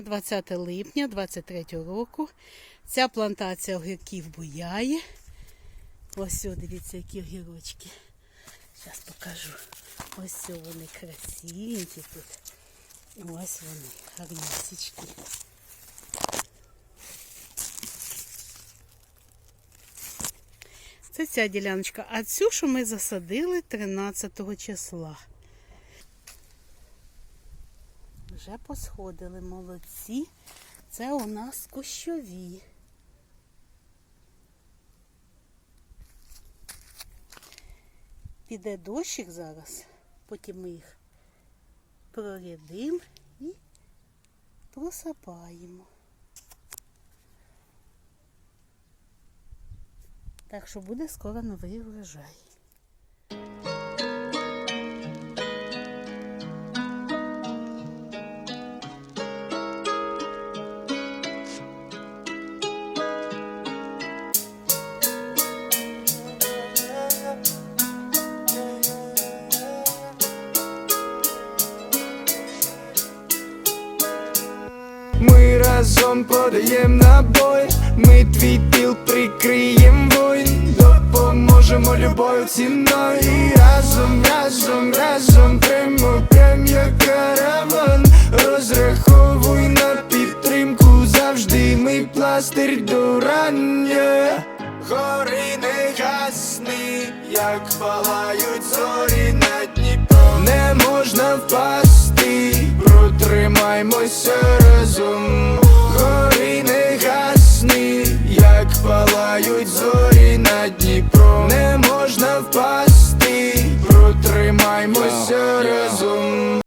20 липня 23 року. Ця плантація огірків буяє. Ось о, дивіться, які огірочки. Зараз покажу. Ось вони красивенькі тут. Ось вони, гарнісічки. Це ця діляночка. А цю, що ми засадили 13 числа. Вже посходили молодці. Це у нас кущові. Піде дощик зараз, потім ми їх прорядимо і просапаємо. Так що буде скоро новий врожай. Ми разом подаєм набой, ми твій тил прикриєм воїн, допоможемо любою ціною. І разом, разом, разом прямо, прям як караван. Розраховуй на підтримку. Завжди, ми пластир до рання. Гори не гасни, як палають зорі на Дніпро Не можна впасти, протримаймося разом Гори не гасни, як палають зорі на Дніпро Не можна впасти,